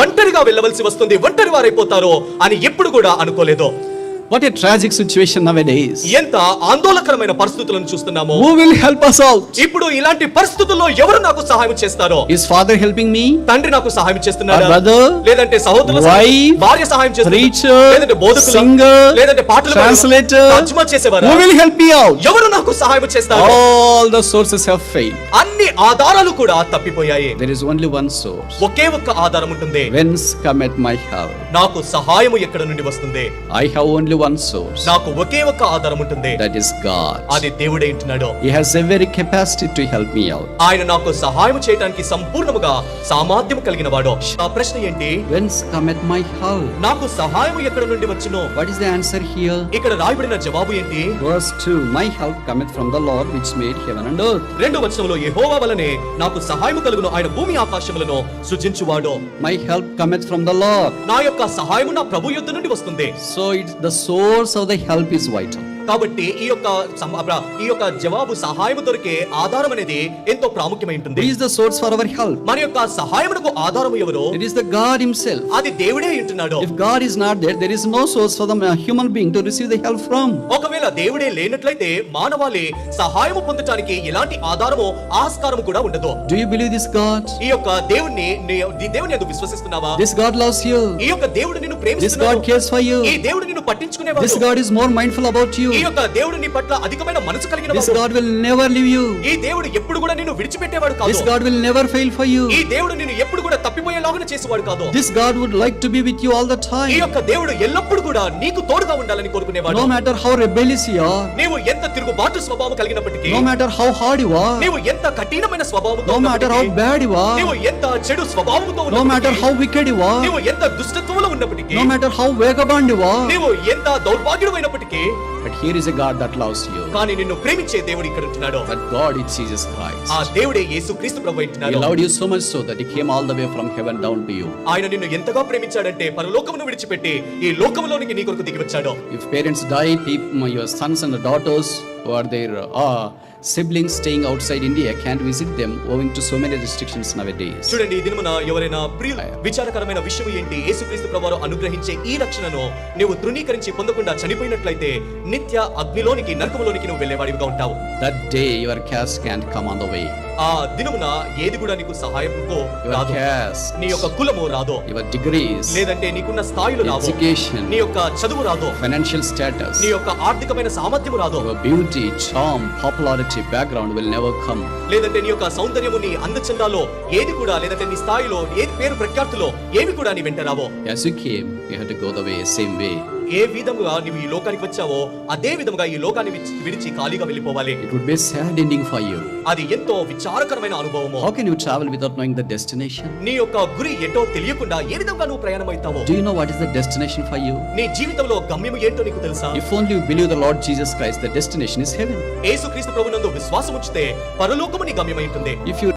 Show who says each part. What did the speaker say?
Speaker 1: ఒంటరిగా వెళ్ళవలసి వస్తుంది ఒంటరి వారైపోతారో అని ఎప్పుడు కూడా అనుకోలేదు.
Speaker 2: What a tragic situation now days
Speaker 1: ఎంత ఆందోళనకరమైన పరిస్థితులను చూస్తున్నాము.
Speaker 2: Who will help us all
Speaker 1: ఇప్పుడు ఇలాంటి పరిస్థితుల్లో ఎవరు నాకు సహాయం చేస్తారో?
Speaker 2: ఇస్ ఫాదర్ హెల్పింగ్ మీ
Speaker 1: తండ్రి నాకు సహాయం
Speaker 2: చేస్తున్నారు బ్రదర్
Speaker 1: లేదంటే సహోదరులు
Speaker 2: వై
Speaker 1: భార్య సహాయం చేస్తారు
Speaker 2: టీచర్
Speaker 1: లేదంటే బోధకులు?
Speaker 2: సింగర్
Speaker 1: లేదంటే పాటలు
Speaker 2: ట్రాన్స్లేటర్
Speaker 1: తర్జుమా చేసేవారు?
Speaker 2: Who will help me out
Speaker 1: ఎవరు నాకు సహాయం చేస్తారు?
Speaker 2: All the sources have fail
Speaker 1: అన్ని ఆధారాలు కూడా తప్పిపోయాయి.
Speaker 2: There is only one source
Speaker 1: ఒకే ఒక ఆధారం ఉంటుంది.
Speaker 2: Whence come at my help
Speaker 1: నాకు సహాయం ఎక్కడ నుండి వస్తుంది?
Speaker 2: I have only only one source.
Speaker 1: నాకు ఒకే ఒక్క ఆధారం ఉంటుంది
Speaker 2: That is God.
Speaker 1: అది దేవుడే ఇంటున్నాడు
Speaker 2: He has every capacity to help me out.
Speaker 1: ఆయన నాకు సహాయం చేయడానికి సంపూర్ణముగా సామర్థ్యం కలిగిన వాడు ఆ ప్రశ్న ఏంటి
Speaker 2: Whence cometh my help?
Speaker 1: నాకు సహాయం ఎక్కడ నుండి వచ్చును
Speaker 2: What is the answer here?
Speaker 1: ఇక్కడ రాయబడిన జవాబు ఏంటి
Speaker 2: Verse 2 My help cometh from the Lord which made heaven and earth.
Speaker 1: రెండు వచనంలో యెహోవా వలనే నాకు సహాయం కలుగును ఆయన భూమి ఆకాశములను సృజించువాడు
Speaker 2: My help cometh from the Lord.
Speaker 1: నా యొక్క సహాయము నా ప్రభు యుద్ధ నుండి వస్తుంది
Speaker 2: So it's the source of the help is vital.
Speaker 1: కాబట్టి ఈ యొక్క ఈ యొక్క జవాబు సహాయం దొరికే ఆధారం అనేది ఎంతో ప్రాముఖ్యమై ఉంటుంది
Speaker 2: the source for our help
Speaker 1: మరి యొక్క సహాయమునకు ఆధారం ఎవరు?
Speaker 2: ఇట్ ద గాడ్
Speaker 1: అది దేవుడే ఉంటున్నాడు
Speaker 2: there there is no source receive the help from
Speaker 1: ఒకవేళ దేవుడే లేనట్లయితే మానవాళి సహాయం పొందటానికి ఎలాంటి ఆధారము ఆస్కారము కూడా ఉండదు.
Speaker 2: డు యు బిలీవ్
Speaker 1: ఈ యొక్క దేవుణ్ణి దేవుని విశ్వసిస్తున్నావా?
Speaker 2: దిస్ గాడ్
Speaker 1: ఈ యొక్క దేవుడు నిన్ను
Speaker 2: పట్టించుకునే
Speaker 1: this God cares
Speaker 2: for is more mindful about you
Speaker 1: ఈ యొక్క దేవుడు నీ పట్ల అధికమైన మనసు కలిగిన this
Speaker 2: God will never leave you
Speaker 1: ఈ దేవుడు ఎప్పుడు కూడా నిన్ను విడిచిపెట్టేవాడు కాదు.
Speaker 2: This God will never fail for you
Speaker 1: ఈ దేవుడు నిన్ను ఎప్పుడు కూడా తప్పిపోయేలాగానే చేసేవాడు కాదు.
Speaker 2: This God would like to be with you all the
Speaker 1: time
Speaker 2: ఈ
Speaker 1: యొక్క దేవుడు ఎల్లప్పుడూ కూడా నీకు తోడుగా ఉండాలని కోరుకునేవాడు.
Speaker 2: No matter how rebellious you are
Speaker 1: నీవు ఎంత తిరుగుబాటు స్వభావం కలిగినప్పటికీ
Speaker 2: no matter how hard you are
Speaker 1: నీవు ఎంత కఠినమైన
Speaker 2: స్వభావం no matter
Speaker 1: how
Speaker 2: bad you are
Speaker 1: నీవు ఎంత చెడు స్వభావంతో
Speaker 2: ఉన్నప్పటికీ no
Speaker 1: matter
Speaker 2: how wicked you are
Speaker 1: నీవు ఎంత దుష్టత్వంలో ఉన్నప్పటికీ
Speaker 2: no matter how vagabond you are
Speaker 1: నీవు ఎంత దౌర్భాగ్యమైనప్పటికీ
Speaker 2: but here is a God that loves you.
Speaker 1: కానీ నిన్ను ప్రేమించే దేవుడు ఇక్కడ ఉంటున్నాడు
Speaker 2: That God is Jesus Christ.
Speaker 1: ఆ దేవుడే యేసు క్రీస్తు ప్రభు
Speaker 2: He
Speaker 1: ఉంటున్నాడు
Speaker 2: loved you so much so that He came all the way from heaven down to you.
Speaker 1: ఆయన నిన్ను ఎంతగా ప్రేమించాడంటే పరలోకమును విడిచిపెట్టి ఈ లోకములోనికి నీ కొరకు దిగి వచ్చాడు
Speaker 2: If parents die, peop- your sons and daughters who sibling staying outside India can visit them owing to so many restrictions now days
Speaker 1: చూడండి ఈ దినమున ఎవరైనా ప్రియ విచారకరమైన విషయం ఏంటి? యేసుక్రీస్తు ప్రభువారు అనుగ్రహించే ఈ రక్షణను నీవు తృణీకరించి పొందకుండా చనిపోయినట్లయితే నిత్య అగ్నిలోనికి నరకములోనికి నువ్వు వెళ్ళేవాడివిగా ఉంటావు.
Speaker 2: That day your cars can come on the way
Speaker 1: ఆ దినమున ఏది కూడా నీకు సహాయం
Speaker 2: కో
Speaker 1: నీ యొక్క కులము రాదో.
Speaker 2: యువర్ డిగ్రీస్
Speaker 1: లేదంటే నీకున్న స్థాయిలు
Speaker 2: రాదు
Speaker 1: నీ యొక్క చదువు రాదు.
Speaker 2: ఫైనాన్షియల్ స్టేటస్
Speaker 1: నీ యొక్క ఆర్థికమైన సామర్థ్యం రాదు.
Speaker 2: Beauty charm popularity background will never come
Speaker 1: లేదంటే నీ యొక్క సౌందర్యము నీ అందచందాలో ఏది కూడా లేదంటే నీ స్థాయిలో ఏది పేరు ప్రఖ్యాతులో ఏవి కూడా నీ వెంట రావో.
Speaker 2: As you came you same way
Speaker 1: ఏ విధముగా నువ్వు ఈ లోకానికి వచ్చావో అదే విధముగా ఈ లోకాన్ని విడిచి ఖాళీగా వెళ్ళిపోవాలి.
Speaker 2: It would be sad ending for you
Speaker 1: అది ఎంతో విచారకరమైన అనుభవం
Speaker 2: how can you travel without knowing the destination
Speaker 1: నీ యొక్క గురి ఏటో తెలియకుండా ఏ విధంగా నువ్వు ప్రయాణం అవుతావో
Speaker 2: do you know what is the destination for you
Speaker 1: నీ జీవితంలో గమ్యము ఏంటో నీకు తెలుసా?
Speaker 2: If only you believe the Lord Jesus Christ the destination is heaven
Speaker 1: Yesukristu ప్రభువునందు విశ్వాసం ఉంచితే పరలోకము నీ గమ్యమై
Speaker 2: ఇఫ్ యు